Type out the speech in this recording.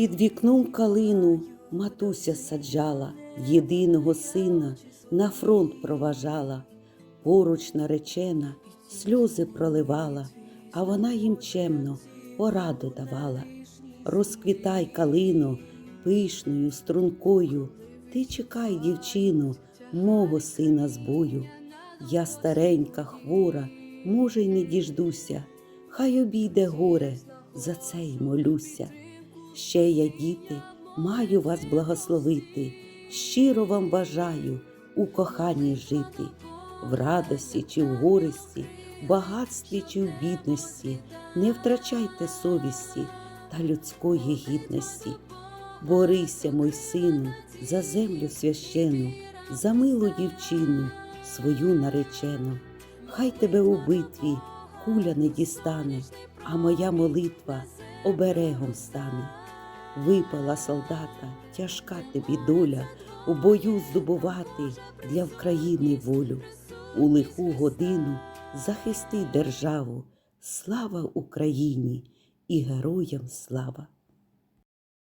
Під вікном калину матуся саджала, єдиного сина на фронт проважала, поруч наречена, сльози проливала, а вона їм чемно пораду давала. Розквітай, калино, пишною стрункою, ти чекай, дівчино, мого сина з бою. Я старенька, хвора, може, й не діждуся, хай обійде горе, за це й молюся. Ще я, діти, маю вас благословити, щиро вам бажаю у коханні жити, в радості чи в гористі, в багатстві чи в бідності, не втрачайте совісті та людської гідності. Борися, мой сину, за землю священу, за милу дівчину, свою наречену. Хай тебе у битві куля не дістане, а моя молитва оберегом стане. Випала солдата, тяжка тобі доля, у бою здобувати для України волю. У лиху годину захисти державу, слава Україні і героям слава!